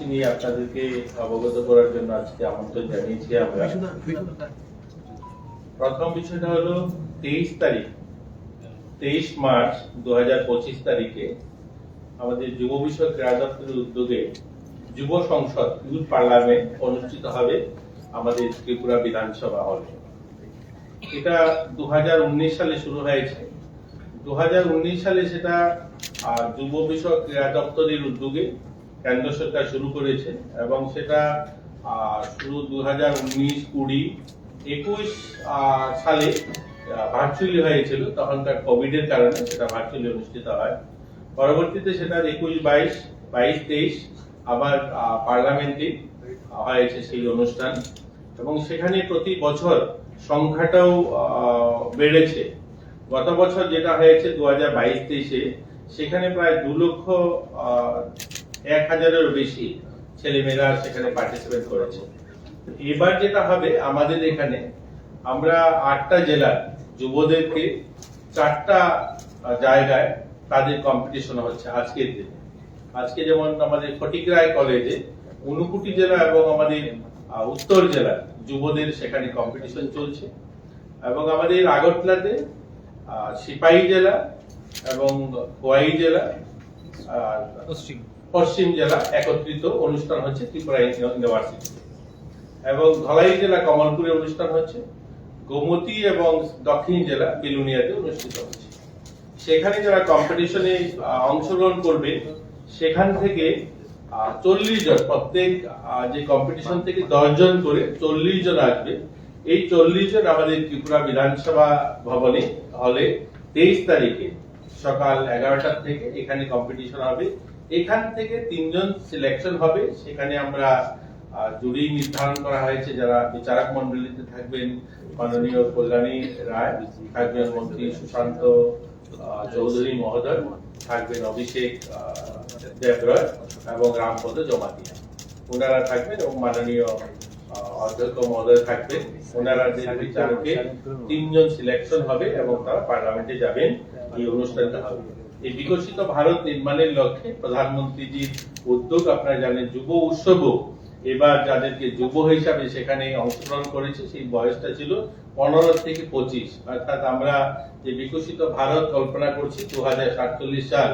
কর্মসূচি নিয়ে আপনাদেরকে অবগত করার জন্য আজকে আমন্ত্রণ জানিয়েছি আমরা। প্রথম বিষয়টা হলো তেইশ তারিখ, তেইশ মার্চ দু তারিখে আমাদের যুব বিষয়ক ক্রীড়া দপ্তরের উদ্যোগে যুব সংসদ, ইউথ পার্লামেন্ট অনুষ্ঠিত হবে আমাদের ত্রিপুরা বিধানসভা হলে। এটা দু হাজার উনিশ সালে শুরু হয়েছে। দু হাজার উনিশ সালে সেটা যুব বিষয়ক ক্রীড়া দপ্তরের উদ্যোগে কেন্দ্র সরকার শুরু করেছে এবং সেটা শুরু দু হাজার উনিশ কুড়ি একুশ সালে ভার্চুয়ালি হয়েছিল। তখনকার কোভিড এর কারণে সেটা ভার্চুয়ালি অনুষ্ঠিত হয়। পরবর্তীতে সেটা একুশ, বাইশ বাইশ, তেইশ আবার পার্লামেন্টে হয়েছে সেই অনুষ্ঠান। এবং সেখানে প্রতি বছর সংখ্যাটাও বেড়েছে। গত বছর যেটা হয়েছে দু হাজার বাইশ, তেইশে, সেখানে প্রায় দু লক্ষ এক হাজারেরও বেশি ছেলেমেয়েরা সেখানে পার্টিসিপেট করেছে। এবার যেটা হবে, আমাদের এখানে আমরা আটটা জেলার যুবদেরকে চারটা জায়গায় তাদের কম্পিটিশন হচ্ছে আজকের দিনে। আজকে যেমন আমাদের ফটিকরায় কলেজে ঊনকুটি জেলা এবং আমাদের উত্তর জেলা যুবদের সেখানে কম্পিটিশন চলছে এবং আমাদের আগরতলাতে সিপাহী জেলা এবং খোয়াই জেলা, আর পশ্চিম। পশ্চিম জেলা একত্রিত অনুষ্ঠান হচ্ছে ত্রিপুরা ইউনিভার্সিটি। এবং ধলাই জেলা কমলপুরে অনুষ্ঠান হচ্ছে। গোমতী এবং দক্ষিণ জেলা বিলুনিয়াতে অনুষ্ঠিত হচ্ছে। সেখানে যারা কম্পিটিশনে অংশগ্রহণ করবে, সেখান থেকে চল্লিশ জন, প্রত্যেক যে কম্পিটিশন থেকে জন করে চল্লিশ জন আসবে। এই চল্লিশ জন আমাদের ত্রিপুরা বিধানসভা ভবনে হলে তেইশ তারিখে সকাল এগারোটার থেকে এখানে কম্পিটিশন হবে। এখান থেকে তিনজন সিলেকশন হবে। সেখানে আমরা জুরি নির্ধারণ করা হয়েছে। যারা বিচারক মন্ডলীতে থাকবেন, মাননীয় কল্যাণী রায়, থাকবেন মন্ত্রী সুশান্ত চৌধুরী মহোদয়, থাকবেন অভিষেক দেবরয় এবং রামপদ জমাতিয়া। ওনারা থাকবেন এবং মাননীয় অধ্যক্ষ মহোদয় থাকবেন। ওনারা যে বিচারকে তিনজন সিলেকশন হবে এবং তারা পার্লামেন্টে যাবেন। এই অনুষ্ঠানটা হবে। এই বিকশিত ভারত নির্মাণের লক্ষ্যে প্রধানমন্ত্রীজির উদ্যোগ, আপনারা জানেন, যুব উৎসবও এবার যাদেরকে যুব হিসাবে সেখানে অংশগ্রহণ করেছে, সেই বয়সটা ছিল পনেরো থেকে পঁচিশ। অর্থাৎ আমরা যে বিকশিত ভারত কল্পনা করছি দু হাজার সাতচল্লিশ সাল,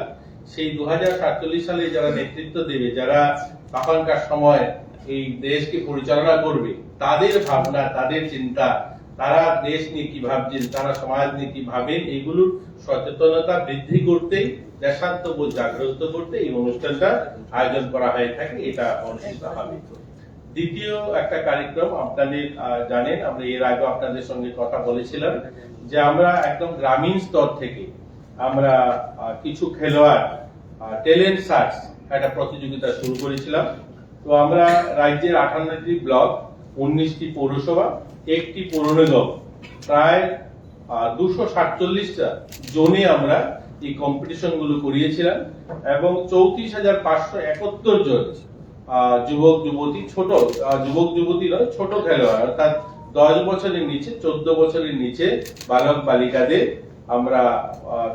সেই দু হাজার সাতচল্লিশ সালে যারা নেতৃত্ব দেবে, যারা তখনকার সময় এই দেশকে পরিচালনা করবে, তাদের ভাবনা, তাদের চিন্তা তারা দেশ নিয়ে কি ভাবছেন, তারা সমাজ নিয়ে কি ভাবেন এগুলোর সচেতনতা বৃদ্ধি করতে দেশাত্মবোধ জাগ্রত করতে এই অনুষ্ঠানটা আয়োজন করা হয়ে থাকে, এটা অনুষ্ঠিত হবে। দ্বিতীয় একটা কার্যক্রম আপনাদের জানেন, আমরা এর আগে আপনাদের সঙ্গে কথা বলেছিলাম, যে আমরা একদম গ্রামীণ স্তর থেকে আমরা কিছু খেলোয়াড় ট্যালেন্ট সার্চ একটা প্রতিযোগিতা শুরু করেছিলাম। তো আমরা রাজ্যের আঠান্নটি ব্লক, উনিশটি পৌরসভা একটি পৌর নিগম প্রায় দুশো সাতচল্লিশটা জোনে আমরা এই কম্পিটিশনগুলো করিয়েছিলাম এবং চৌত্রিশ হাজার পাঁচশো একাত্তর জন যুবক, যুবতী, ছোট যুবক, যুবতী নয়, ছোট খেলোয়াড়, অর্থাৎ দশ বছরের নিচে, চোদ্দ বছরের নিচে বালক বালিকাদের আমরা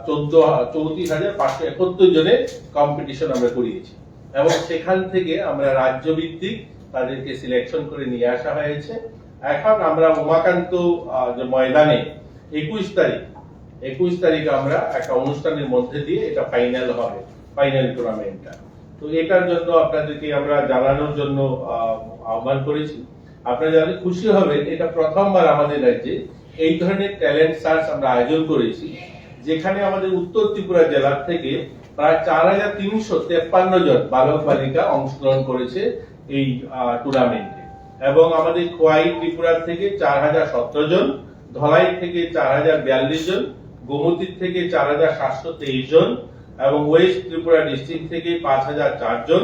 চোদ্দ, চৌত্রিশ হাজার পাঁচশো একাত্তর জনের কম্পিটিশন আমরা করিয়েছি। এবং সেখান থেকে আমরা রাজ্য ভিত্তিক তাদেরকে সিলেকশন করে নিয়ে আসা হয়েছে। এখন আমরা উমাকান্ত যে ময়দানে একুশ তারিখ একুশ তারিখ আমরা একটা অনুষ্ঠানের মধ্যে দিয়ে এটা ফাইনাল হবে ফাইনাল টুর্নামেন্টটা তো এটার জন্য আপনাদেরকে আমরা জানানোর জন্য আহ্বান করেছি। আপনারা জানলে খুশি হবেন, এটা প্রথমবার আমাদের রাজ্যে এই ধরনের ট্যালেন্ট সার্চ আমরা আয়োজন করেছি, যেখানে আমাদের উত্তর ত্রিপুরা জেলার থেকে প্রায় চার হাজার তিনশো তেপ্পান্ন জন বালক বালিকা অংশগ্রহণ করেছে এই টুর্নামেন্টে এবং আমাদের খোয়াই ত্রিপুরার থেকে চার হাজার সতেরো জন, ধলাই থেকে চার হাজার বিয়াল্লিশ জন, গোমতির থেকে চার হাজার সাতশো তেইশ জন এবং ওয়েস্ট ত্রিপুরা ডিস্ট্রিক্ট থেকে পাঁচ হাজার চার জন,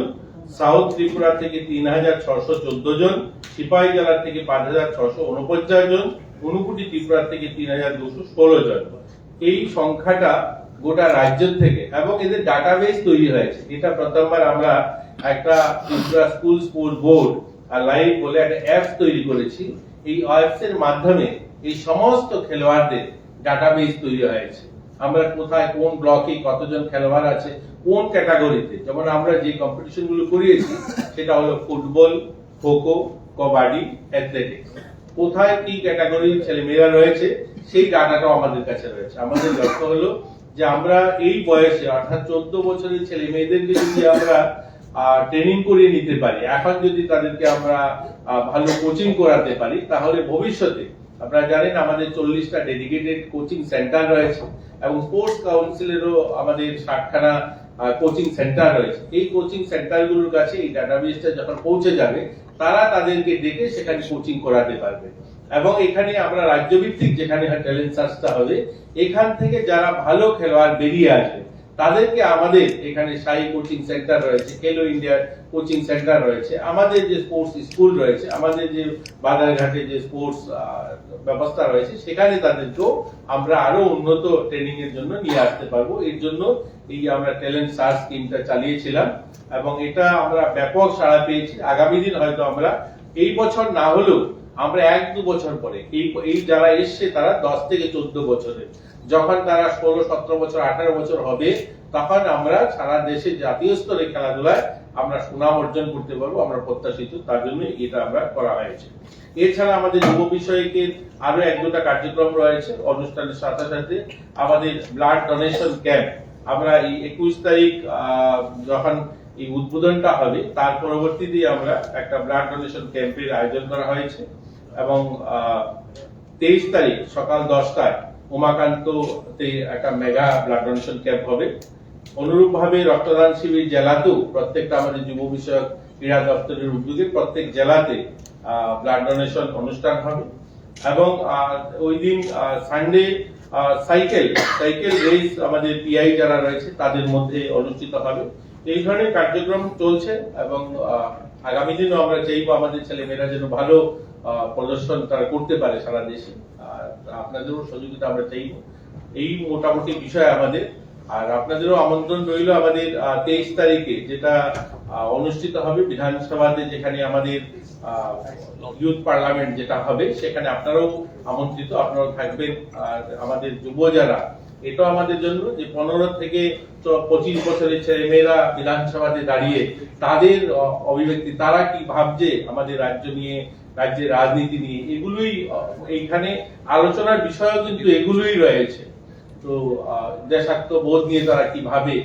সাউথ ত্রিপুরা থেকে তিন হাজার ছশো চোদ্দ জন, সিপাহী জেলা থেকে পাঁচ হাজার ছশো উনপঞ্চাশ জন, ঊনকুটি ত্রিপুরা থেকে তিন হাজার দুশো ষোলো জন। এই সংখ্যাটা গোটা রাজ্য থেকে এবং এদের ডাটাবেস তৈরি হয়েছে। এটা প্রথমবার আমরা একটা Tripura school sport board live বলে একটা অ্যাপস তৈরি করেছি। এই অ্যাপস এর মাধ্যমে এই সমস্ত খেলোয়াড়দের ডাটাবেস তৈরি হয়েছে। আমরা কোথায়, কোন ব্লকে কতজন খেলোয়াড় আছে, কোন ক্যাটাগরিতে যেমন আমরা যে কম্পিটিশনগুলো করিয়েছি, সেটা হলো ফুটবল, খোখো, কবাডি অ্যাথলেটিক্স কোথায় কি ক্যাটাগরির ছেলে মেয়েরা রয়েছে, সেই ডাটাটাও আমাদের কাছে রয়েছে। আমাদের লক্ষ্য হলো যে আমরা এই বয়সে, অর্থাৎ চোদ্দ বছরের ছেলে মেয়েদেরকে যদি আমরা ট্রেনিং করিয়ে নিতে পারি। এখন যদি তাদেরকে আমরা ভালো কোচিং করাতে পারি, তাহলে ভবিষ্যতে আপনারা জানেন আমাদের চল্লিশটা ডেডিকেটেড কোচিং সেন্টার রয়েছে এবং স্পোর্টস কাউন্সিলেরও আমাদের ষাটখানা কোচিং সেন্টার রয়েছে। এই কোচিং সেন্টারগুলোর কাছে এই ডাটাবেসটা যখন পৌঁছে যাবে, তারা তাদেরকে ডেকে সেখানে কোচিং করাতে পারবে। এবং এখানে আমরা রাজ্যভিত্তিক যেখানে ট্যালেন্ট সার্চটা হবে, এখান থেকে যারা ভালো খেলোয়াড় বেরিয়ে আসবে তাদেরকে আমাদের এখানে সাই কোচিং সেন্টার রয়েছে খেলো ইন্ডিয়ার কোচিং সেন্টার রয়েছে, আমাদের যে স্পোর্টস স্কুল রয়েছে, আমাদের যে বাজারঘাটে যে স্পোর্টস ব্যবস্থা রয়েছে, সেখানে তাদেরকেও আমরা আরও উন্নত ট্রেনিং এর জন্য নিয়ে আসতে পারব। এর জন্য এই আমরা ট্যালেন্ট সার্চ স্কিমটা চালিয়েছিলাম এবং এটা আমরা ব্যাপক সাড়া পেয়েছি। আগামী দিন হয়তো আমরা এই বছর না হলেও আমরা এক দু বছর পরে এই এই যারা এসছে তারা দশ থেকে চোদ্দ বছরের। যখন তারা ষোলো, সতেরো বছর, আঠারো বছর হবে, তখন আমরা সারা দেশে জাতীয় স্তরে খেলাধুলায় আমরা সুনাম অর্জন করতে পারব, আমরা প্রত্যাশিত, তার জন্য এটা আমরা করা হয়েছে। এছাড়া আমাদের যুব বিষয়কে আরও এক দুটা কার্যক্রম রয়েছে, অনুষ্ঠানের সাথে সাথে আমাদের ব্লাড ডোনেশন ক্যাম্প আমরা এই একুশ তারিখ যখন এই উদ্বোধনটা হবে, তার পরবর্তীতে আমরা একটা ব্লাড ডোনেশন ক্যাম্পের আয়োজন করা হয়েছে এবং তেইশ তারিখ সকাল দশটায় উমাকান্ততে একটা মেগা ব্লাড ডোনেশন ক্যাম্প হবে। অনুরূপ ভাবে রক্তদান শিবির জেলাতেও প্রত্যেকটা আমাদের যুব বিষয়ক ক্রীড়া দপ্তরের উদ্যোগে প্রত্যেক জেলাতে ব্লাড ডোনেশন অনুষ্ঠান হবে। এবং ওই দিন সানডে সাইকেল সাইকেল রেস আমাদের পিআই যারা রয়েছে তাদের মধ্যে অনুষ্ঠিত হবে। এই ধরনের কার্যক্রম চলছে এবং আগামী দিনও আমরা চাইব আমাদের ছেলেমেয়েরা যেন ভালো প্রদর্শন তারা করতে পারে সারা দেশে। আপনাদেরও সহযোগিতা আমরা চাইব। এই মোটামুটি বিষয় আমাদের। আর আপনাদেরও আমন্ত্রণ রইল আমাদের তেইশ তারিখে, যেটা অনুষ্ঠিত হবে বিধানসভাতে, যেখানে আমাদের ইউথ পার্লামেন্ট যেটা হবে, সেখানে আপনারাও আমন্ত্রিত, আপনারাও থাকবেন। আমাদের যুব যারা এটা আমাদের জন্য যে পনেরো থেকে পঁচিশ বছরের ছেলে মেয়েরা বিধানসভাতে দাঁড়িয়ে তাদের অভিব্যক্তি, তারা কি ভাবছে আমাদের রাজ্য নিয়ে রাজ্যের রাজনীতি নিয়ে, এগুলোই এইখানে আলোচনার বিষয়ও কিন্তু এগুলোই রয়েছে। তো দেশাত্মবোধ নিয়ে তারা কি ভাবে,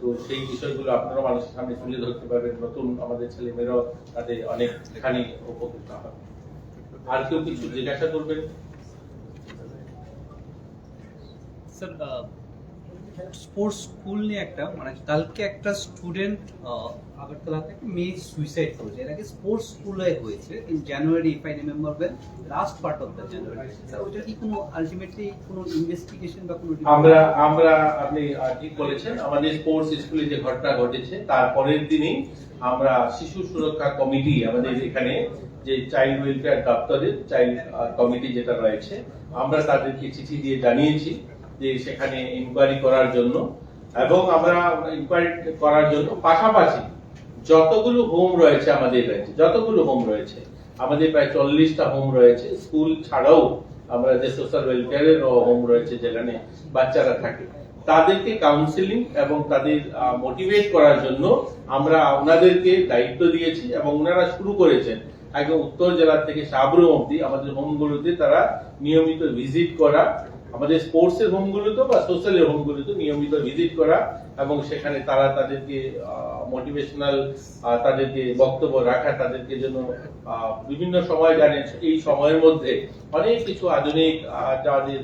তো সেই বিষয়গুলো আপনারা মানুষের সামনে তুলে ধরতে পারবেন। নতুন আমাদের ছেলে মেয়েরাও তাদের অনেকখানি উপকৃত হবে। আর কেউ কিছু জিজ্ঞাসা করবেন? স্যার স্পোর্টস স্কুল নিয়ে একটা মানে কালকে একটা স্টুডেন্ট আগরতলা থেকে মেয়ে সুইসাইড করেছে। আগে স্পোর্টস স্কুলে হয়েছে in January if I remember well last part of the January ওইটা কি কোনো আলটিমেটলি কোনো ইনভেস্টিগেশন বা কোনো আমরা আমরা আপনি ঠিক বলেছেন, আমাদের স্পোর্টস স্কুলে যে ঘটনা ঘটেছে, তার পরের দিনই আমরা শিশু সুরক্ষা কমিটি, আমাদের এখানে যে চাইল্ড ওয়েলফেয়ার দপ্তরের চাইল্ড কমিটি যেটা রয়েছে, আমরা তাদেরকে চিঠি দিয়ে জানিয়েছি। যে সেখানে ইনকোয়ারি করার জন্য এবং আমরা ইনকোয়ারি করার জন্য পাশাপাশি যতগুলো হোম রয়েছে আমাদের রাজ্যে যতগুলো হোম রয়েছে, আমাদের প্রায় চল্লিশটা হোম রয়েছে। স্কুল ছাড়াও আমরা যে সোশ্যাল ওয়েলফেয়ারের হোম রয়েছে যেখানে বাচ্চারা থাকে, তাদেরকে কাউন্সিলিং এবং তাদের মোটিভেট করার জন্য আমরা ওনাদেরকে দায়িত্ব দিয়েছি এবং ওনারা শুরু করেছেন। একদম উত্তর জেলা থেকে সাবরুম অব্দি আমাদের হোমগুলোতে তারা নিয়মিত ভিজিট করা আমাদের স্পোর্টস এর হোমগুলোতে বা সোশ্যাল এর হোমগুলোতে নিয়মিত ভিজিট করা এবং সেখানে তারা তাদেরকে মোটিভেশনাল তাদেরকে বক্তব্য রাখা তাদেরকে আহ, বিভিন্ন সময় জানেন এই সময়ের মধ্যে অনেক কিছু আধুনিক যাদের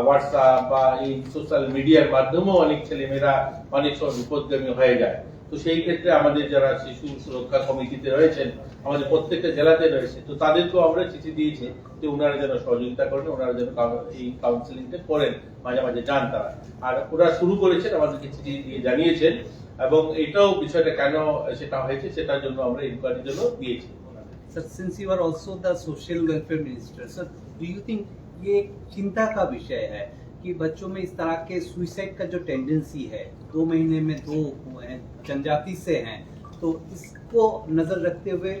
হোয়াটসঅ্যাপ বা এই সোশ্যাল মিডিয়ার মাধ্যমেও অনেক ছেলেমেয়েরা অনেক সময় বিপদগামী হয়ে যায়। তো সেই ক্ষেত্রে আমাদের যারা শিশু সুরক্ষা কমিটিতে রয়েছেন আমাদের প্রত্যেকটা জেলাতে রয়েছে তো তাদেরকেও আমরা চিঠি দিয়েছি যে ওনারা যেন সহযোগিতা করেন ওনারা যেন কাউ- এই কাউন্সিলিংটা করেন মাঝে মাঝে যান তারা আর ওরা শুরু করেছেন আমাদেরকে চিঠি দিয়ে জানিয়েছেন এবং এটাও বিষয়টা কেন সেটা হয়েছে সেটার জন্য আমরা ইনকোয়ারির জন্য দিয়েছি ওনাদের। Sir since you are also the social welfare minister sir do you think ये एक चिंता का विषय है कि बच्चों में इस तरह के सुइसाइड का जो टेंडेंसी है दो महीने में दो हुए हैं जनजाति से हैं तो इसको नज़र रखते हुए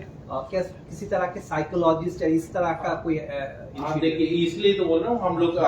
क्या किसी तरह के साइकोलॉजिस्ट या इस तरह का कोई initiative- देखिए इसलिए तो बोल रहा हूँ हम लोग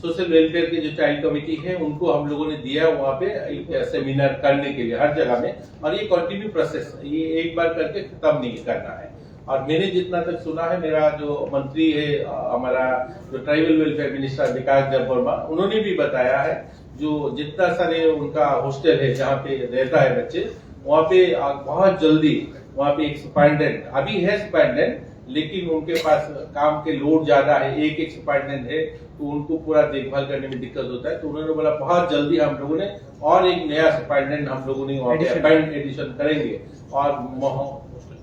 सोशल वेलफेयर के जो चाइल्ड कमेटी है उनको हम लोगों ने दिया है वहाँ पे एक सेमिनार करने के लिए हर जगह में। और ये कंटिन्यू प्रोसेस ये एक बार करके खत्म नहीं करना है। और मैंने जितना तक सुना है मेरा जो मंत्री है हमारा जो tribal welfare minister Vikas Dev Varma उन्होंने भी बताया है जो जितना सारे उनका हॉस्टल है जहाँ पे रहता है बच्चे वहाँ पे बहुत जल्दी वहाँ पे एक सुपरिटेंडेंट अभी है सुपरिटेंडेंट लेकिन उनके पास काम के लोड ज़्यादा है एक एक सुपरिटेंडेंट है तो उनको पूरा देखभाल करने में दिक्कत होता है तो उन्होंने बोला बहुत जल्दी हम लोगों ने और एक नया सुपरिटेंडेंट हम लोगों ने वहाँ पे अपॉइंट एडिशन करेंगे। और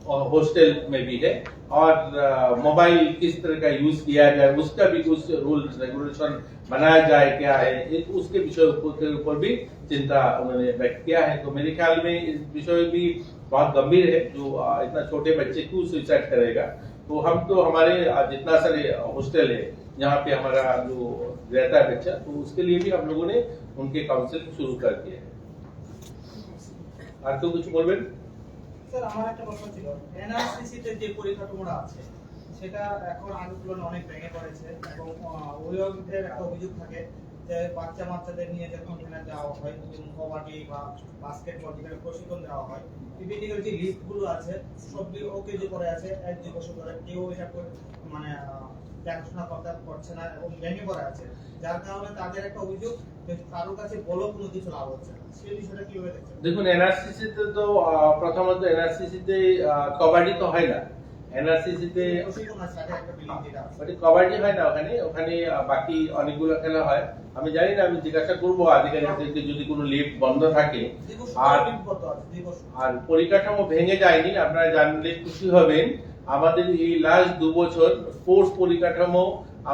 हॉस्टल में भी है। और uh, मोबाइल किस तरह का यूज़ किया जाए, उसका भी कुछ रूल रेगुलेशन बनाया जाए क्या है उसके विषय के ऊपर भी चिंता उन्होंने व्यक्त किया है। तो मेरे ख्याल में इस विषय भी बहुत गंभीर है, जो uh, इतना छोटे बच्चे क्यों सुसाइड करेगा? तो हम तो हमारे uh, जितना सारे हॉस्टल है, यहाँ पे हमारा जो रहता है बच्चा तो उसके लिए भी हम लोगों ने उनके काउंसिल शुरू कर दिया है। आपको कुछ बोलबेन স্যার, আমার একটা প্রশ্ন ছিল। এনআরসিসি তে যে পরিকাঠামোটা আছে, সেটা এখন আগের অনেক ভেঙে পড়েছে এবং অভিভাবকদের একটা অভিযোগ থাকে। বাচ্চা বাচ্চাদের নিয়ে যখন এখানে যাওয়া হয় কবাডি বা বাস্কেটবল যেখানে প্রশিক্ষণ দেওয়া হয় বিভিন্ন যে লিফটগুলো আছে সবগুলো ওকে যে করে আছে এক দুই বছর ধরে কেউ এটা করে মানে দেখাশোনা করতে করছে না এবং ভেঙে পড়ে আছে। যার কারণে তাদের একটা অভিযোগ যে কারোর কাছে বলো কোনো কিছু লাভ হচ্ছে না। সেই বিষয়টা কীভাবে দেখছেন? দেখুন এনআরসিসি তে প্রথমত এনআরসিসি তে আহ, কবাডি তো হয় না। এনআরসিসি তে প্রশিক্ষণ আছে আগে একটা বিল্ডিং যেটা আছে মানে কবাডি হয় না ওখানে ওখানে বাকি অনেকগুলো খেলা হয়। আমি জানি না আমি জিজ্ঞাসা করব আধিকারিকদেরকে যদি কোনো লিফট বন্ধ থাকে। আর আর পরিকাঠামো ভেঙে যায়নি আপনারা জানলে খুশি হবেন। আমাদের এই লাস্ট দু বছর স্পোর্টস পরিকাঠামো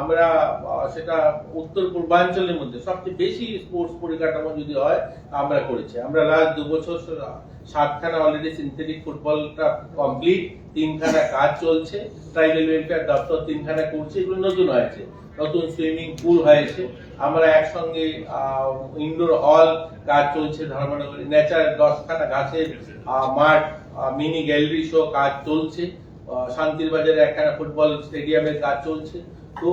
আমরা সেটা উত্তর পূর্বাঞ্চলের মধ্যে সবচেয়ে বেশি স্পোর্টস পরিকাঠামো যদি হয় আমরা করেছি। আমরা লাস্ট দু বছর সাতখানা অলরেডি সিনথেটিক ফুটবলটা কমপ্লিট তিনখানা কাজ চলছে ট্রাইবেল ওয়েলফেয়ার দপ্তর তিনখানা করছে, এগুলো নতুন হয়েছে, নতুন সুইমিং পুল হয়েছে। আমরা একসঙ্গে ইনডোর হল কাজ চলছে ধর্মনগরী। নেচার দশখানা গাছের মাঠ মিনি গ্যালারি শো কাজ চলছে। শান্তির বাজারে একখানা ফুটবল স্টেডিয়ামের কাজ চলছে। তো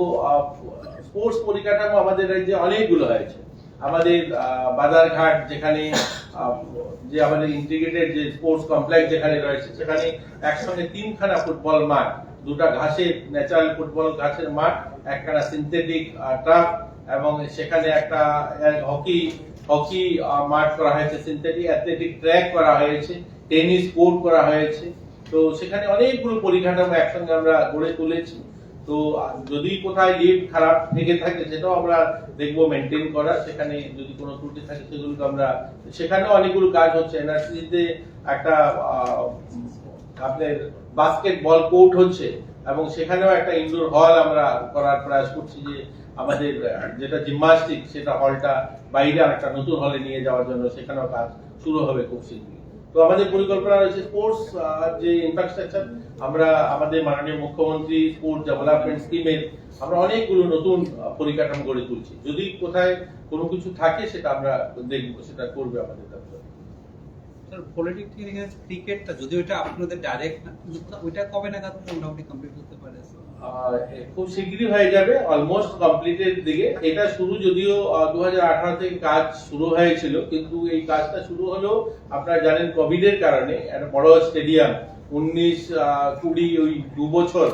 স্পোর্টস পরিকাঠামো আমাদের রাজ্যে অনেকগুলো হয়েছে। আমাদের বাজারঘাট যেখানে যে আমাদের ইন্টিগ্রেটেড যে স্পোর্টস কমপ্লেক্স যেখানে রয়েছে, সেখানে একসঙ্গে তিনখানা ফুটবল মাঠ, দুটা ঘাসের ন্যাচারাল ফুটবল ঘাসের মাঠ, একখানা সিনথেটিক ট্রাক এবং সেখানে একটা হকি হকি মাঠ করা হয়েছে সিনথেটিক অ্যাথলেটিক ট্র্যাক করা হয়েছে টেনিস কোর্ট করা হয়েছে। তো সেখানে অনেকগুলো পরিকাঠামো একসঙ্গে আমরা গড়ে তুলেছি। তো যদি কোথায় লিফট খারাপ থেকে থাকে, সেটাও আমরা দেখব মেনটেন করা। সেখানে যদি কোনো ত্রুটি থাকে, সেগুলোকে আমরা সেখানেও অনেকগুলো কাজ হচ্ছে। এনআরসিতে একটা আপনার বাস্কেটবল কোর্ট হচ্ছে এবং সেখানেও একটা ইনডোর হল আমরা করার প্রয়াস করছি যে আমাদের যেটা জিমনাস্টিক সেটা হলটা বাইরে আরেকটা নতুন হলে নিয়ে যাওয়ার জন্য সেখানেও কাজ শুরু হবে খুব শীঘ্রই। তো আমাদের পরিকল্পনা রয়েছে স্পোর্টস যে ইনফ্রাস্ট্রাকচার আমরা আমাদের মাননীয় মুখ্যমন্ত্রী স্পোর্টস ডেভেলপমেন্ট স্কিমের আমরা অনেকগুলো নতুন পরিকাঠামো গড়ে তুলছি। যদি কোথায় কোনো কিছু থাকে সেটা আমরা দেখব, সেটা করবে আমাদের দপ্তর স্যার পলিটিক থেকে ক্রিকেটটা যদি ওইটা আপনাদের ডাইরেক্ট না ওইটা কবে নাগাদ মোটামুটি কমপ্লিট করতে পারে স্যার খুব শীঘ্রই হয়ে যাবে অলমোস্ট কমপ্লিটের দিকে। এটা শুরু যদিও দু হাজার থেকে কাজ শুরু হয়েছিল, কিন্তু এই কাজটা শুরু হলো আপনারা জানেন কোভিড এর কারণে একটা বড় স্টেডিয়াম উনিশ কুড়ি ওই দু বছর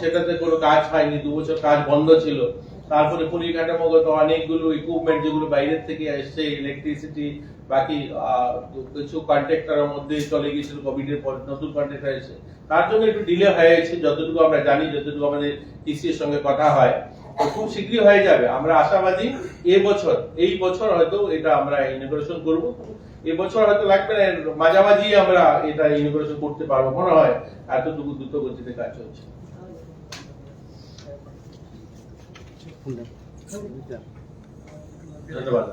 সেটাতে কোনো কাজ হয়নি দু বছর কাজ বন্ধ ছিল। তারপরে পরিকাঠামোগত অনেকগুলো ইকুইপমেন্ট যেগুলো বাইরের থেকে এসছে ইলেকট্রিসিটি বাকি কিছু কন্ট্রাক্টরের মধ্যে চলে গিয়েছিল কোভিড এর পর নতুন কন্ট্রাক্টর এসে তার জন্য একটু ডিলে হয়েছে যতটুকু আমরা জানি যতটুকু আমাদের কৃষির সঙ্গে কথা হয় তো খুব শীঘ্রই হয়ে যাবে। আমরা আশাবাদী এ বছর এই বছর হয়তো এটা আমরা ইনোগ্রেশন করব। এবছর হয়তো লাগবে না মাঝামাঝি আমরা এটা ইনোগ্রেশন করতে পারব মনে হয় এতটুকু দ্রুত গতিতে কাজ চলছে। ধন্যবাদ।